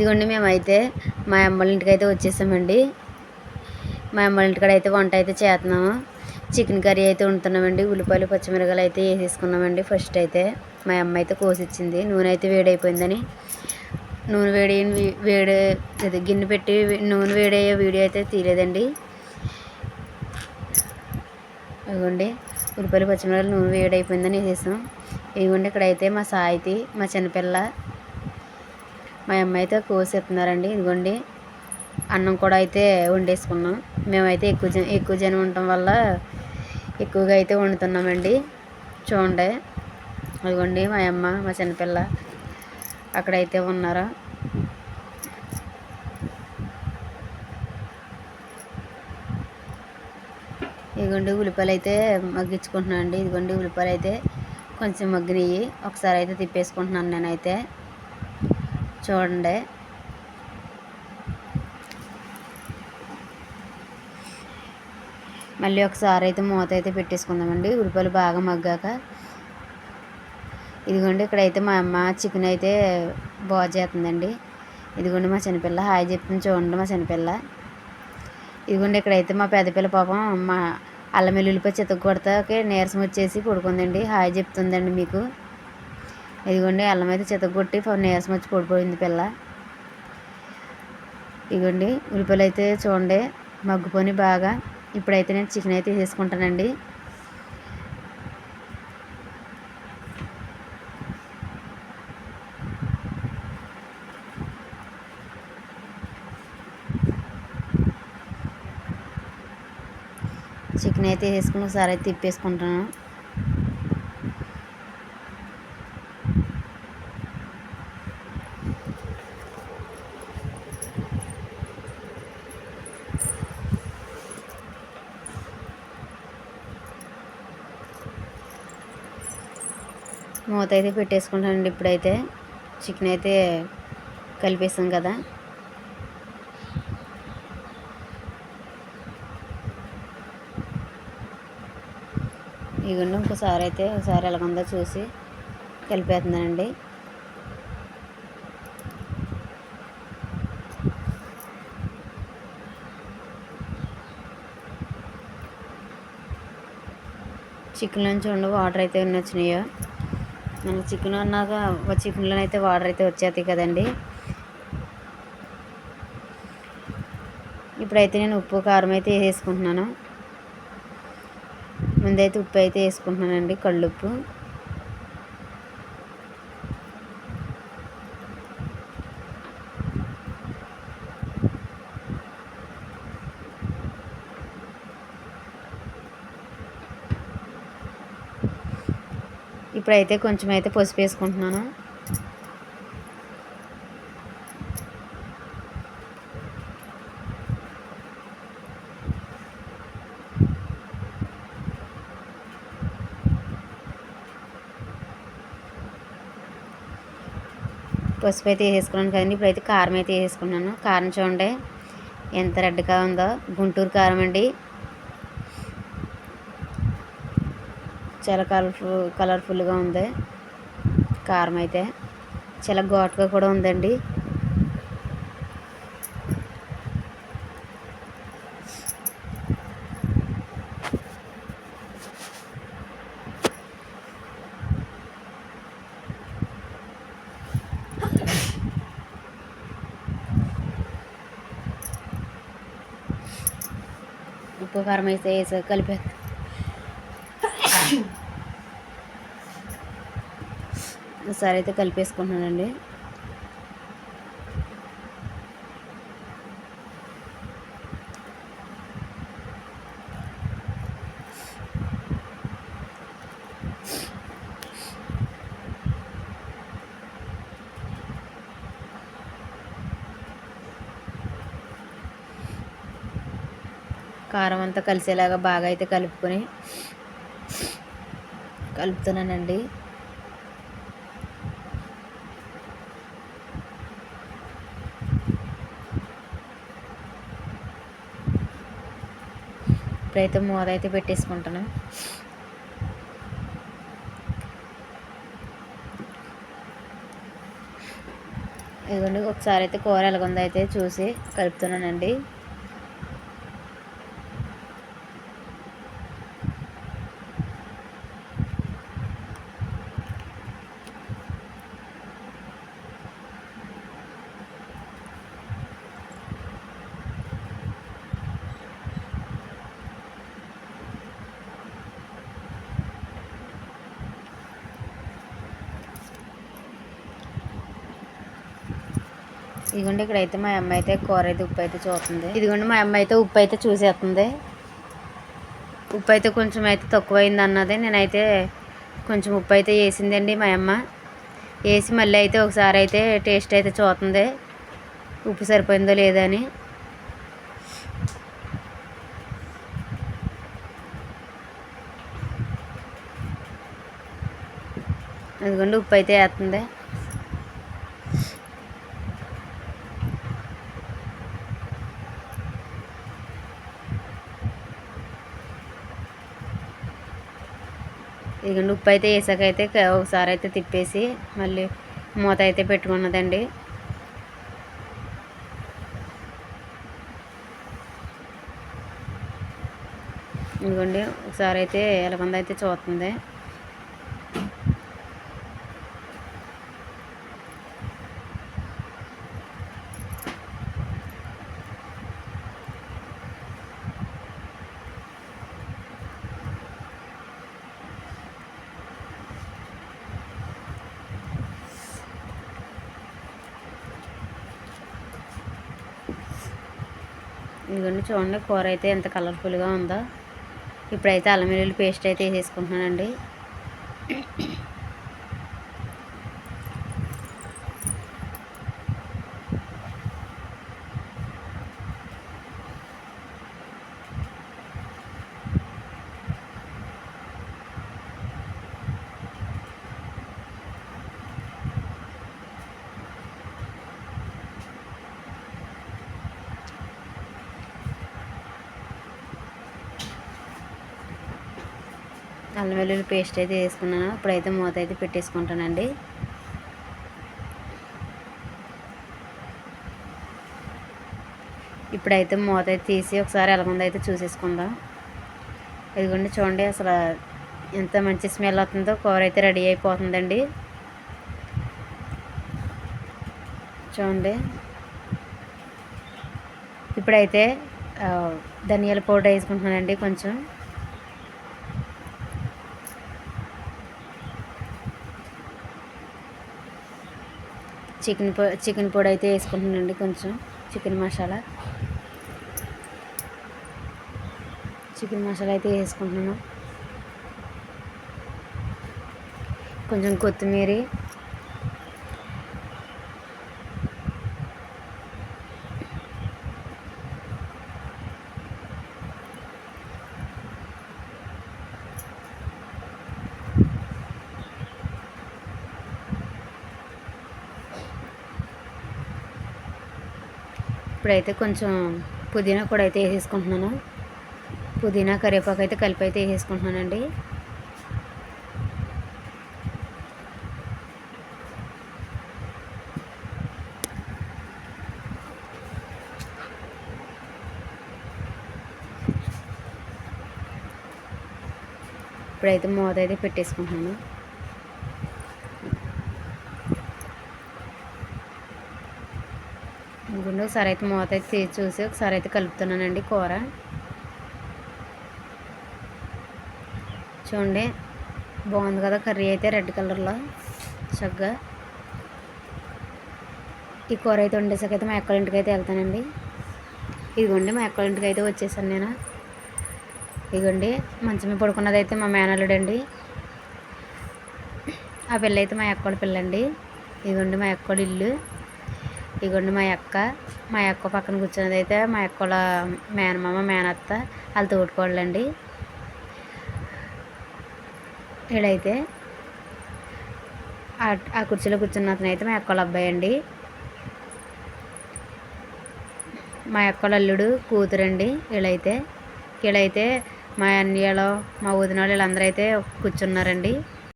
ఇదిగోండి మేమైతే మా అమ్మల ఇంటికి అయితే వచ్చేసామండి. మా అమ్మల ఇంటికాడ అయితే వంట అయితే చేస్తున్నాము చికెన్ కర్రీ అయితే వండుతున్నామండి. ఉల్లిపాయలు పచ్చిమిరకాయలు అయితే వేసేసుకున్నామండి ఫస్ట్ అయితే. మా అమ్మ అయితే కోసిచ్చింది. నూనె అయితే వేడైపోయిందని. నూనె వేడి వేడి అది గిన్నె పెట్టి నూనె వేడయ్యే వీడియో అయితే తీయలేదండి. ఇదిగోండి ఉల్లిపాయలు పచ్చిమిరకాయలు నూనె వేడైపోయిందని వేసేసాం. ఇదిగోండి ఇక్కడైతే మా సాయితి మా చిన్నపిల్ల మా అమ్మ అయితే కోసేస్తున్నారండి ఇదిగోండి అన్నం కూడా అయితే వండేసుకున్నాం. మేమైతే ఎక్కువ జన ఎక్కువ జనం ఉండటం వల్ల ఎక్కువగా అయితే వండుతున్నామండి. చూడండి. అదిగోండి మా అమ్మ మా చిన్నపిల్ల అక్కడైతే ఉన్నారు? ఇదిగోండి ఉల్లిపాయలు అయితే మగ్గించుకుంటున్నాను అండి ఇదిగోండి ఉల్లిపాయలు అయితే కొంచెం మగ్గినవి ఒకసారి అయితే తిప్పేసుకుంటున్నాను నేనైతే. చూడండి. మళ్ళీ ఒకసారి అయితే మూత అయితే పెట్టేసుకుందామండి. ఉల్లిపాయలు బాగా మగ్గాక. ఇదిగోండి ఇక్కడైతే మా అమ్మ చికెన్ అయితే బాగా చేస్తుందండి. ఇదిగోండి మా చిన్నపిల్ల హాయ్ చెప్తుంది చూడండి మా చిన్నపిల్ల. ఇదిగోండి ఇక్కడైతే మా పెద్దపిల్ల పాపం మా అల్లం వెల్లుల్లిపై చితక నీరసం వచ్చేసి పడుకుందండి. హాయ్ చెప్తుందండి మీకు. ఇదిగోండి అల్లం అయితే చితగొట్టి నీరసం వచ్చి పడిపోయింది పిల్ల. ఇదిగోండి ఉల్లిపాయలు అయితే చూడండి మగ్గుకొని బాగా. ఇప్పుడైతే నేను చికెన్ అయితే వేసుకుంటానండి చికెన్ అయితే వేసుకుని ఒకసారి అయితే తిప్పేసుకుంటాను. మూత అయితే పెట్టేసుకుంటానండి ఇప్పుడైతే. చికెన్ అయితే కలిపేసాం కదా. ఇగండి ఇంకోసారి అయితే ఒకసారి ఎలాగుందో చూసి కలిపేస్తున్నానండి. చికెన్ నుంచి ఉండి వాటర్ అయితే ఎన్ని వచ్చినాయో. మనకి చికెన్ అన్నాక చికెన్లో అయితే వాటర్ అయితే వచ్చేస్తాయి కదండి. ఇప్పుడైతే నేను ఉప్పు కారం అయితే వేసుకుంటున్నాను ముందైతే ఉప్పు అయితే వేసుకుంటున్నానండి కళ్ళుప్పు. ఇప్పుడైతే కొంచెం అయితే పసుపు వేసుకుంటున్నాను పసుపు అయితే వేసేసుకున్నాను కదండి. ఇప్పుడైతే కారం అయితే వేసేసుకున్నాను కారం చూడండి ఎంత రెడ్గా ఉందో. గుంటూరు కారం అండి. చాలా కలర్ఫుల్ కలర్ఫుల్గా ఉంది. కారం అయితే చాలా ఘాటుగా కూడా ఉందండి. ఉప్పు కారం అయితే వేసి కలిపేస్తాను ఒకసారి అయితే కలిపేసుకుంటున్నానండి. కారం అంతా కలిసేలాగా బాగా అయితే కలుపుకొని కలుపుతున్నానండి. ఇప్పుడైతే మూత అయితే పెట్టేసుకుంటాను ఇదిగోండి ఒకసారి అయితే కూర ఎలాగుందో అయితే చూసి కలుపుతున్నానండి. ఇదిగోండి ఇక్కడైతే మా అమ్మ అయితే కూర అయితే ఉప్పు అయితే చూస్తుంది. ఇదిగోండి మా అమ్మ అయితే ఉప్పు అయితే చూసేస్తుంది. ఉప్పు అయితే కొంచెం అయితే తక్కువైంది అన్నది నేనైతే కొంచెం ఉప్పు అయితే వేసిందండి మా అమ్మ. వేసి మళ్ళీ అయితే ఒకసారి అయితే టేస్ట్ అయితే చూస్తుంది. ఉప్పు సరిపోయిందో లేదా అని. అదిగోండి ఉప్పు అయితే వేస్తుంది. ఇదిగోండి ఉప్పు అయితే వేసాక అయితే ఒకసారి అయితే తిప్పేసి మళ్ళీ మూత అయితే పెట్టుకున్నదండి. ఇదిగోండి ఒకసారి అయితే ఎలాగొంద అయితే చూస్తుంది ఇదిగోండి చూడండి కూర అయితే ఎంత కలర్ఫుల్గా ఉందో. ఇప్పుడైతే అల్లం వెల్లుల్లి పేస్ట్ అయితే వేసేసుకుంటున్నానండి. అల్లం వెల్లుల్లి పేస్ట్ అయితే వేసుకున్నాను. ఇప్పుడైతే మూత అయితే పెట్టేసుకుంటానండి. ఇప్పుడైతే మూత అయితే తీసి ఒకసారి ఎలాగుందో అయితే చూసేసుకుందాం. ఇదిగోండి చూడండి అసలు ఎంత మంచి స్మెల్ వస్తుందో. కూర అయితే రెడీ అయిపోతుందండి. చూడండి. ఇప్పుడైతే ధనియాల పౌడర్ వేసుకుంటున్నానండి కొంచెం. చికెన్ పొ చికెన్ పొడి అయితే వేసుకుంటున్నానండి కొంచెం. చికెన్ మసాలా. చికెన్ మసాలా అయితే వేసుకుంటున్నాను. కొంచెం కొత్తిమీర. ఇప్పుడైతే కొంచెం పుదీనా కూడా అయితే వేసేసుకుంటున్నాను. పుదీనా కరివేపాకు అయితే కలిపి అయితే వేసేసుకుంటున్నానండి. ఇప్పుడైతే మూత అయితే పెట్టేసుకుంటున్నాను. ఇంకొండి ఒకసారి అయితే మూత అయితే చూసి ఒకసారి అయితే కలుపుతున్నానండి కూర. చూడండి బాగుంది కదా కర్రీ అయితే రెడ్ కలర్లో చక్కగా. ఈ కూర అయితే వండేసాకైతే మా ఎక్కల ఇంటికి అయితే వెళ్తానండి. ఇదిగోండి మా ఎక్కల ఇంటికి అయితే వచ్చేసాను నేను. ఇదిగోండి మంచమే పడుకున్నది అయితే మా మేనల్లుడండి. ఆ పిల్ల అయితే మా ఎక్కడ పిల్లండి. ఇదిగోండి మా ఎక్కడ ఇల్లు. ఇగోండి మా అక్క. మా అక్క పక్కన కూర్చున్నది అయితే మా అక్కల మేనమామ మేనత్త వాళ్ళు తోడుకోళ్ళండి వీడైతే ఆ కుర్చీలో కూర్చున్న అతను అయితే మా అక్కల అబ్బాయి అండి. మా అక్కల అల్లుడు కూతురండి వీళ్ళైతే వీళ్ళైతే మా అన్నయ్యలో మా వదిన వాళ్ళు వీళ్ళందరూ అయితే కూర్చున్నారండి.